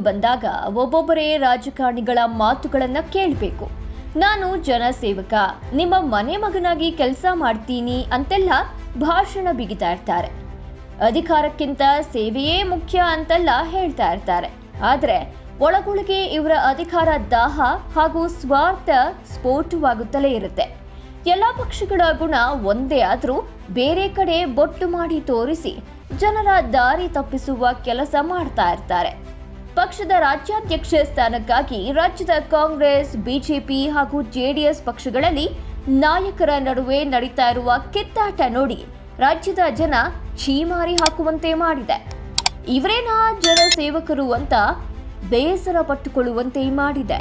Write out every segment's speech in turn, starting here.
ಬಂದಾಗ ಒಬ್ಬೊಬ್ಬರೇ ರಾಜಕಾರಣಿಗಳ ಮಾತುಗಳನ್ನು ಕೇಳಬೇಕು. ನಾನು ಜನಸೇವಕ, ನಿಮ್ಮ ಮನೆ ಮಗನಾಗಿ ಕೆಲಸ ಮಾಡ್ತೀನಿ ಅಂತೆಲ್ಲ ಭಾಷಣ ಬಿಗಿತಾ ಇರ್ತಾರೆ. ಅಧಿಕಾರಕ್ಕಿಂತ ಸೇವೆಯೇ ಮುಖ್ಯ ಅಂತೆಲ್ಲ ಹೇಳ್ತಾ ಇರ್ತಾರೆ. ಆದರೆ ಒಳಗೊಳಗೆ ಇವರ ಅಧಿಕಾರ ದಾಹ ಹಾಗೂ ಸ್ವಾರ್ಥ ಸ್ಫೋಟವಾಗುತ್ತಲೇ ಇರುತ್ತೆ. ಎಲ್ಲ ಪಕ್ಷಗಳ ಗುಣ ಒಂದೇ ಆದರೂ ಬೇರೆ ಕಡೆ ಬೊಟ್ಟು ಮಾಡಿ ತೋರಿಸಿ ಜನರ ದಾರಿ ತಪ್ಪಿಸುವ ಕೆಲಸ ಮಾಡ್ತಾ ಇರ್ತಾರೆ. ಪಕ್ಷದ ರಾಜ್ಯಾಧ್ಯಕ್ಷ ಸ್ಥಾನಕ್ಕಾಗಿ ರಾಜ್ಯದ ಕಾಂಗ್ರೆಸ್, ಬಿಜೆಪಿ ಹಾಗೂ ಜೆಡಿಎಸ್ ಪಕ್ಷಗಳಲ್ಲಿ ನಾಯಕರ ನಡುವೆ ನಡೀತಾ ಇರುವ ಕಿತ್ತಾಟ ನೋಡಿ ರಾಜ್ಯದ ಜನ ಛೀಮಾರಿ ಹಾಕುವಂತೆ ಮಾಡಿದೆ. ಇವರೇನಾ ಜನ ಸೇವಕರು ಅಂತ ಬೇಸರ ಪಟ್ಟುಕೊಳ್ಳುವಂತೆ ಮಾಡಿದೆ.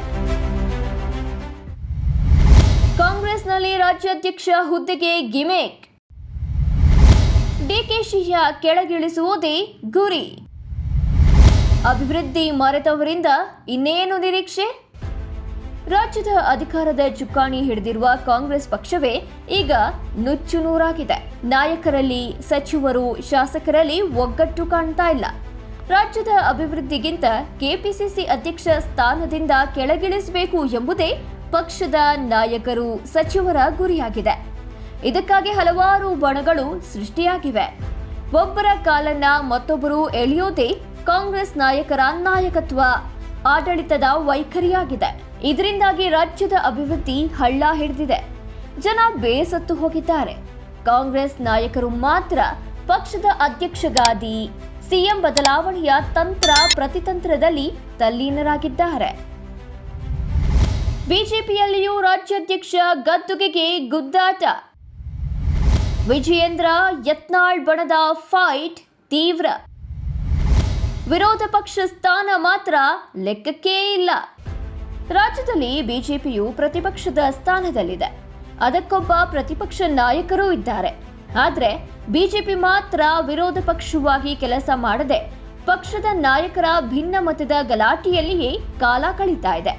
ಕಾಂಗ್ರೆಸ್ನಲ್ಲಿ ರಾಜ್ಯಾಧ್ಯಕ್ಷ ಹುದ್ದೆಗೆ ಗಿಮೇಕ್. ಡಿಕೆಶಿಯ ಕೆಳಗಿಳಿಸುವುದೇ ಗುರಿ. ಅಭಿವೃದ್ಧಿ ಮರೆತವರಿಂದ ಇನ್ನೇನು ನಿರೀಕ್ಷೆ? ರಾಜ್ಯದ ಅಧಿಕಾರದ ಚುಕ್ಕಾಣಿ ಹಿಡಿದಿರುವ ಕಾಂಗ್ರೆಸ್ ಪಕ್ಷವೇ ಈಗ ನುಚ್ಚು ನೂರಾಗಿದೆ. ನಾಯಕರಲ್ಲಿ, ಸಚಿವರು, ಶಾಸಕರಲ್ಲಿ ಒಗ್ಗಟ್ಟು ಕಾಣ್ತಾ ಇಲ್ಲ. ರಾಜ್ಯದ ಅಭಿವೃದ್ಧಿಗಿಂತ ಕೆಪಿಸಿಸಿ ಅಧ್ಯಕ್ಷ ಸ್ಥಾನದಿಂದ ಕೆಳಗಿಳಿಸಬೇಕು ಎಂಬುದೇ ಪಕ್ಷದ ನಾಯಕರು, ಸಚಿವರ ಗುರಿಯಾಗಿದೆ. ಇದಕ್ಕಾಗಿ ಹಲವಾರು ಬಣಗಳು ಸೃಷ್ಟಿಯಾಗಿವೆ. ಒಬ್ಬರ ಕಾಲನ್ನ ಮತ್ತೊಬ್ಬರು ಎಳೆಯೋದೇ ಕಾಂಗ್ರೆಸ್ ನಾಯಕರ ನಾಯಕತ್ವ ಆಡಳಿತದ ವೈಖರಿಯಾಗಿದೆ. ಇದರಿಂದಾಗಿ ರಾಜ್ಯದ ಅಭಿವೃದ್ಧಿ ಹಳ್ಳ ಹಿಡಿದಿದೆ. ಜನ ಬೇಸತ್ತು ಹೋಗಿದ್ದಾರೆ. ಕಾಂಗ್ರೆಸ್ ನಾಯಕರು ಮಾತ್ರ ಪಕ್ಷದ ಅಧ್ಯಕ್ಷಗಾದಿ, ಸಿಎಂ ಬದಲಾವಣೆಯ ತಂತ್ರ ಪ್ರತಿತಂತ್ರದಲ್ಲಿ ತಲ್ಲೀನರಾಗಿದ್ದಾರೆ. ಬಿಜೆಪಿಯಲ್ಲಿಯೂ ರಾಜ್ಯಾಧ್ಯಕ್ಷ ಗದ್ದುಗೆಗೆ ಗುದ್ದಾಟ. ವಿಜಯೇಂದ್ರ ಯತ್ನಾಳ್ ಬಣದ ಫೈಟ್ ತೀವ್ರ. ವಿರೋಧ ಪಕ್ಷ ಸ್ಥಾನ ಮಾತ್ರ ಲೆಕ್ಕಕ್ಕೇ ಇಲ್ಲ. ರಾಜ್ಯದಲ್ಲಿ ಬಿಜೆಪಿಯು ಪ್ರತಿಪಕ್ಷದ ಸ್ಥಾನದಲ್ಲಿದೆ. ಅದಕ್ಕೊಬ್ಬ ಪ್ರತಿಪಕ್ಷ ನಾಯಕರೂ ಇದ್ದಾರೆ. ಆದರೆ ಬಿಜೆಪಿ ಮಾತ್ರ ವಿರೋಧ ಪಕ್ಷವಾಗಿ ಕೆಲಸ ಮಾಡದೆ ಪಕ್ಷದ ನಾಯಕರ ಭಿನ್ನ ಮತದ ಗಲಾಟೆಯಲ್ಲಿಯೇ ಕಾಲ ಕಳೀತಾ ಇದೆ.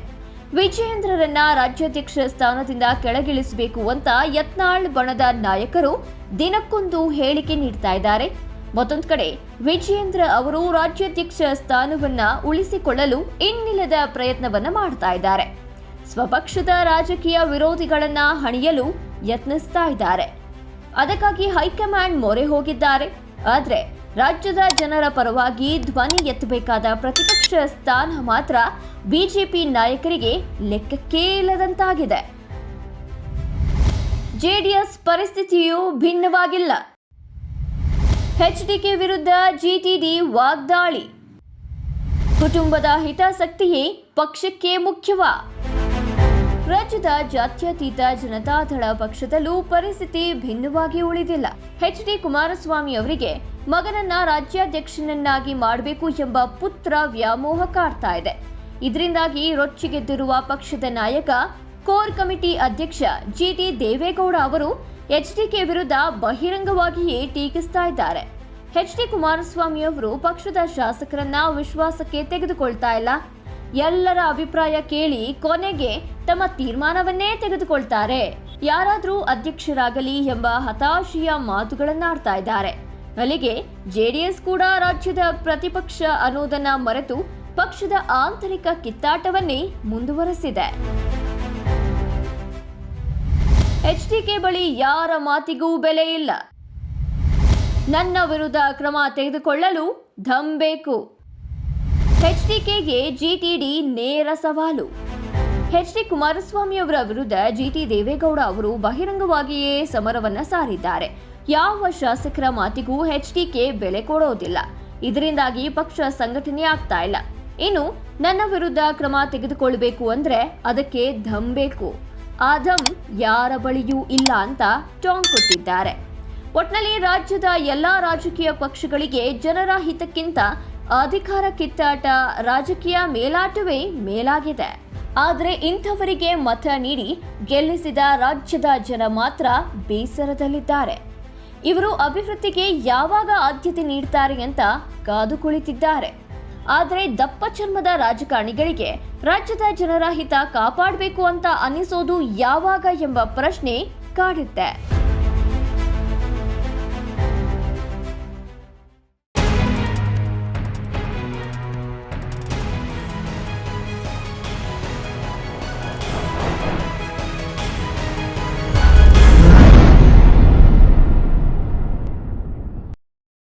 ವಿಜಯೇಂದ್ರರನ್ನ ರಾಜ್ಯಾಧ್ಯಕ್ಷ ಸ್ಥಾನದಿಂದ ಕೆಳಗಿಳಿಸಬೇಕು ಅಂತ ಯತ್ನಾಳ್ ಬಣದ ನಾಯಕರು ದಿನಕ್ಕೊಂದು ಹೇಳಿಕೆ ನೀಡ್ತಾ ಇದ್ದಾರೆ. ಮತ್ತೊಂದು ಕಡೆ, ವಿಜಯೇಂದ್ರ ಅವರು ರಾಜ್ಯಾಧ್ಯಕ್ಷ ಸ್ಥಾನವನ್ನ ಉಳಿಸಿಕೊಳ್ಳಲು ಇನ್ನಿಲ್ಲದ ಪ್ರಯತ್ನವನ್ನ ಮಾಡ್ತಾ ಇದ್ದಾರೆ. ಸ್ವಪಕ್ಷದ ರಾಜಕೀಯ ವಿರೋಧಿಗಳನ್ನ ಹಣಿಯಲು ಯತ್ನಿಸ್ತಾ ಇದ್ದಾರೆ. ಅದಕ್ಕಾಗಿ ಹೈಕಮಾಂಡ್ ಮೊರೆ ಹೋಗಿದ್ದಾರೆ. ಆದರೆ, ರಾಜ್ಯದ ಜನರ ಪರವಾಗಿ ಧ್ವನಿ ಎತ್ತಬೇಕಾದ ಪ್ರತಿಪಕ್ಷ ಸ್ಥಾನ ಮಾತ್ರ ಬಿಜೆಪಿ ನಾಯಕರಿಗೆ ಲೆಕ್ಕಕ್ಕೇ ಇಲ್ಲದಂತಾಗಿದೆ. ಜೆಡಿಎಸ್ ಪರಿಸ್ಥಿತಿಯು ಭಿನ್ನವಾಗಿಲ್ಲ. ಎಚ್ಡಿಕೆ ವಿರುದ್ಧ ಜಿಟಿಡಿ ವಾಗ್ದಾಳಿ. ಕುಟುಂಬದ ಹಿತಾಸಕ್ತಿಯೇ ಪಕ್ಷಕ್ಕೆ ಮುಖ್ಯವಾ. ರಾಜ್ಯದ ಜಾತ್ಯತೀತ ಜನತಾದಳ ಪಕ್ಷದಲ್ಲೂ ಪರಿಸ್ಥಿತಿ ಭಿನ್ನವಾಗಿ ಉಳಿದಿಲ್ಲ. ಎಚ್ ಡಿ ಕುಮಾರಸ್ವಾಮಿ ಅವರಿಗೆ ಮಗನನ್ನ ರಾಜ್ಯಾಧ್ಯಕ್ಷನನ್ನಾಗಿ ಮಾಡಬೇಕು ಎಂಬ ಪುತ್ರ ವ್ಯಾಮೋಹ ಕಾಡ್ತಾ ಇದೆ. ಇದರಿಂದಾಗಿ ರೊಚ್ಚಿಗೆದ್ದಿರುವ ಪಕ್ಷದ ನಾಯಕ ಕೋರ್ ಕಮಿಟಿ ಅಧ್ಯಕ್ಷ ಜಿಟಿ ದೇವೇಗೌಡ ಅವರು ಎಚ್ಡಿಕೆ ವಿರುದ್ಧ ಬಹಿರಂಗವಾಗಿಯೇ ಟೀಕಿಸ್ತಾ ಇದ್ದಾರೆ. ಎಚ್ ಡಿ ಕುಮಾರಸ್ವಾಮಿಯವರು ಪಕ್ಷದ ಶಾಸಕರನ್ನ ವಿಶ್ವಾಸಕ್ಕೆ ತೆಗೆದುಕೊಳ್ತಾ ಇಲ್ಲ. ಎಲ್ಲರ ಅಭಿಪ್ರಾಯ ಕೇಳಿ ಕೊನೆಗೆ ತಮ್ಮ ತೀರ್ಮಾನವನ್ನೇ ತೆಗೆದುಕೊಳ್ತಾರೆ. ಯಾರಾದರೂ ಅಧ್ಯಕ್ಷರಾಗಲಿ ಎಂಬ ಹತಾಶೆಯ ಮಾತುಗಳನ್ನಾಡ್ತಾ ಇದ್ದಾರೆ. ಅಲ್ಲಿಗೆ ಜೆಡಿಎಸ್ ಕೂಡ ರಾಜ್ಯದ ಪ್ರತಿಪಕ್ಷ ಅನ್ನೋದನ್ನ ಮರೆತು ಪಕ್ಷದ ಆಂತರಿಕ ಕಿತ್ತಾಟವನ್ನೇ ಮುಂದುವರೆಸಿದೆ. ಎಚ್ಡಿಕೆ ಬಳಿ ಯಾರ ಮಾತಿಗೂ ಬೆಲೆ ಇಲ್ಲ. ನನ್ನ ವಿರುದ್ಧ ಕ್ರಮ ತೆಗೆದುಕೊಳ್ಳಲು ಧಮ್ ಬೇಕು. ಎಚ್ಡಿಕೆಗೆ ಜಿಟಿಡಿ ನೇರ ಸವಾಲು. ಎಚ್ ಡಿ ಕುಮಾರಸ್ವಾಮಿ ಅವರ ವಿರುದ್ಧ ಜಿಟಿ ದೇವೇಗೌಡ ಅವರು ಬಹಿರಂಗವಾಗಿಯೇ ಸಮರವನ್ನ ಸಾರಿದ್ದಾರೆ. ಯಾವ ಶಾಸಕರ ಮಾತಿಗೂ ಎಚ್ಡಿಕೆ ಬೆಲೆ ಕೊಡೋದಿಲ್ಲ. ಇದರಿಂದಾಗಿ ಪಕ್ಷ ಸಂಘಟನೆ ಆಗ್ತಾ ಇಲ್ಲ. ಇನ್ನು ನನ್ನ ವಿರುದ್ಧ ಕ್ರಮ ತೆಗೆದುಕೊಳ್ಬೇಕು ಅಂದ್ರೆ ಅದಕ್ಕೆ ಧಮ್ ಬೇಕು. ಆ ಧಮ್ ಯಾರ ಬಳಿಯೂ ಇಲ್ಲ ಅಂತ ಟಾಂಗ್ ಕೊಟ್ಟಿದ್ದಾರೆ ಒಟ್ನಲ್ಲಿ ರಾಜ್ಯದ ಎಲ್ಲಾ ರಾಜಕೀಯ ಪಕ್ಷಗಳಿಗೆ ಜನರ ಹಿತಕ್ಕಿಂತ ಅಧಿಕಾರ ಕಿತ್ತಾಟ ರಾಜಕೀಯ ಮೇಲಾಟವೇ ಮೇಲಾಗಿದೆ. ಆದರೆ ಇಂಥವರಿಗೆ ಮತ ನೀಡಿ ಗೆಲ್ಲಿಸಿದ ರಾಜ್ಯದ ಜನ ಮಾತ್ರ ಬೇಸರದಲ್ಲಿದ್ದಾರೆ. ಇವರು ಅಭಿವೃದ್ಧಿಗೆ ಯಾವಾಗ ಆದ್ಯತೆ ನೀಡ್ತಾರೆ ಅಂತ ಕಾದು ಕುಳಿತಿದ್ದಾರೆ. ಆದರೆ ದಪ್ಪ ಚರ್ಮದ ರಾಜಕಾರಣಿಗಳಿಗೆ ರಾಜ್ಯದ ಜನರ ಹಿತ ಕಾಪಾಡಬೇಕು ಅಂತ ಅನಿಸೋದು ಯಾವಾಗ ಎಂಬ ಪ್ರಶ್ನೆ ಕಾಡುತ್ತೆ.